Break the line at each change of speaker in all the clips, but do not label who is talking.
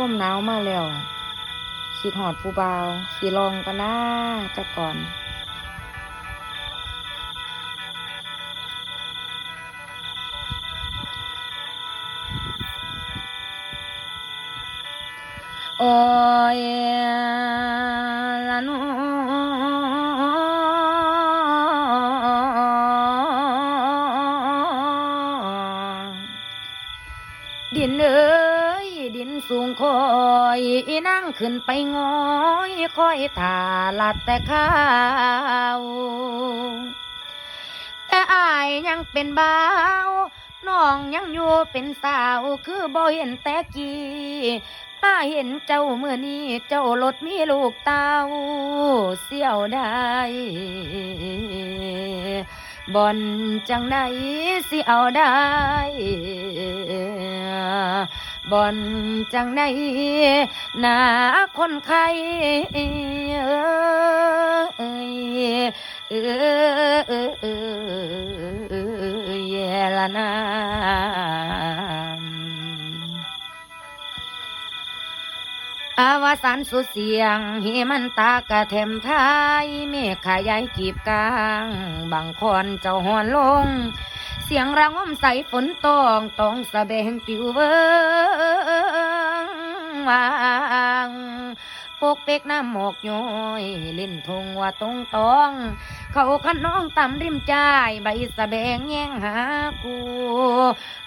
ลมหนาวมาแล้วคิดหอดผู้เบาสิลองกันนะจะก่อน โอ้ยละนอดินเอ้ยดิน สูงคอยนั่งขึ้นไปงอยคอยทาลัดแต่ข้าวแต่อายยังเป็นบ่าวน้องยังอยู่เป็นสาวคือบ่เห็นแต่กี้ป้าเห็นเจ้าเมื่อนี้เจ้ารถมีลูกเต้าเสียวได้บอนจังไดสิเอาได้ บอนจังไดหนาคนไข้เอ้ยเออเออเออเออเออเอ อาวสันสุดเสียงเฮมันตากระเทมไทยเมฆขายายกีบกลาง บางคนเจ้าหอนลง เสียงรังอมใสฝนตองตองสะแบงปิวเวิงวาง ปกเป็กน้ำหมอกย้อยเล่นทงว่าตรงตอง เขาขันน้องตำริมจ่ายใบสะแบงแย่งหากู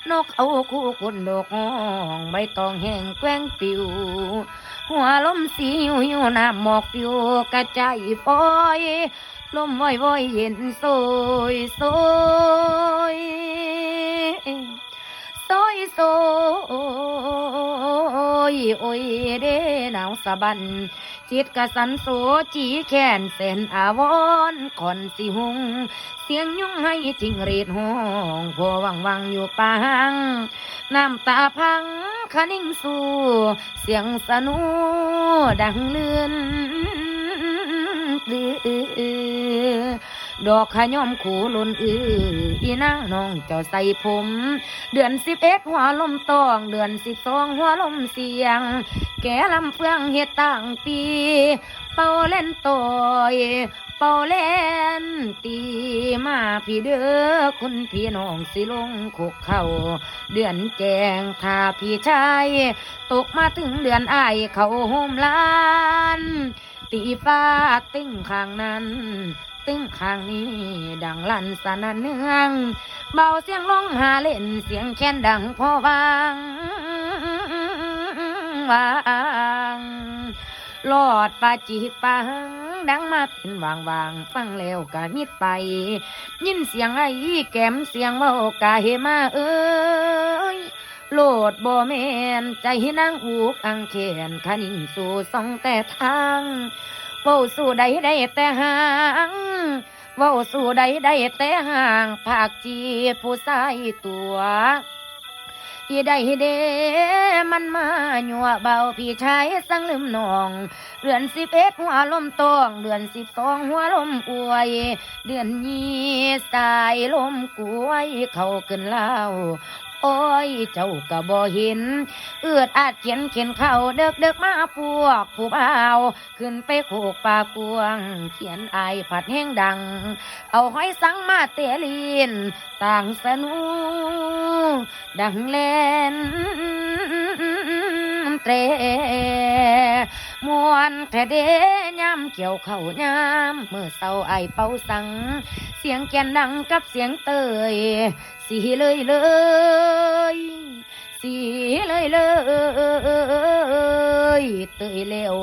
นกเอาคู่คนดอกห้องใบตองแห้งแกว้งปิว หัวลมสีหิวหิวน้ำหมอกปิวกระจายฟอยลมว้อยว้อยเย็นโซยโซยโซยโซย โอ้ยเด้หนาวสะบัน จิตกะสันโสจีแขนเส้นอาวรณ์ก่อนสิหุง เสียงยุ่งให้จิงรีดห้องพอวังวังอยู่ปางน้ำตาพังคนิ่งสู่ เสียงสนูดังเลื่อนตือ ดอกขย่อมขู่ลนอืออีนางน้องเจ้าใส่ผม เดือนสิบเอ็ดหัวลมตอง เดือนสิบสองหัวลมเสียง แก่ลำเฟืองเฮ็ดต่างปี เป่าเล่นต่อยเป่าเล่นตีมาพี่เด้อคุณพี่น้องสิลงคุกเข้าเดือนแจงถ้าพี่ชาย ตกมาถึงเดือนอายเขาโฮมลาน ตีฟ้าติ้งข้างนั้น ติ้งข้างนี้ ดังลั่นสนั่นเนือง เบาเสียงร้องหาเล่นเสียงแค้นดังพอวางวางลอดปาจีปังดังมาเป็นวางวางฟังแล้วกะมิดไป ยินเสียงไอ้แก้มเสียงเว่ากะเฮมาเอ้ย โลดบ่แมนใจนางอูกอังแขนขานิ่งสู่สองแต่ทางเว้าสู่ใดได้แต่ห่างเว้าสู่ใดได้แต่ห่างภาคจีผู้ชายตัวอีได้เดมันมาหยัวเบาพี่ชายสังลืมน้องเดือนสิบเอ็ดหัวลมตอง เดือนสิบสองหัวลมอวย เดือนยี่สายลมกล้วย เขาขึ้นเล่า โอ้ย เจ้าก็บ่เห็น เอือดอาจเขียนเขียนเข้าเด็กเด็กมาพวกผู้บ่าว ขึ้นไปโขกปากกวง เขียนไอผัดแห้งดัง เอาห้อยสังมาเตลีนต่างสนุดังแลนเตรมวนแผ่เดยามเกี่ยวเข้ายามเมื่อเศร้าไอเป่าสัง เสียงแกนดังกับเสียงเตย สีเลยเลยสีเลยเลยเตยเร็ว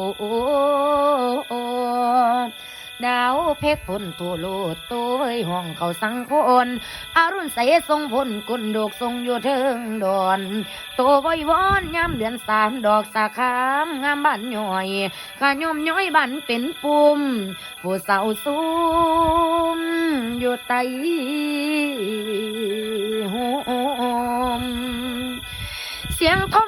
ดาวเพกพนตัวโลดตัวห้องเขาสังคนอารุณใสทรงพลกุนดกทรงอยู่เทิงดอนตัวไว้วอนยามเดือนสามดอกสาขามงามบ้านย่อยข้ายมย้อยบ้านเป็นปุ่มผู้สาวสูมอยู่ใต้หมเสียงทอ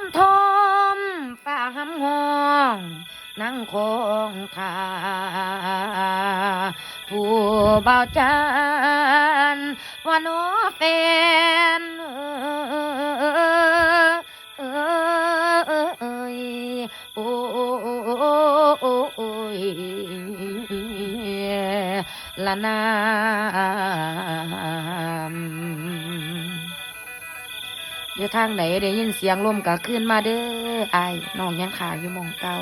มทอม งของทาผู้เบาจันวันอเป็นโอ้ยละนามอยู่ทางไหนได้ยินเสียงลมกัะขึ้นมาเด้อไอ้น้องยังขาอยู่มองเก่า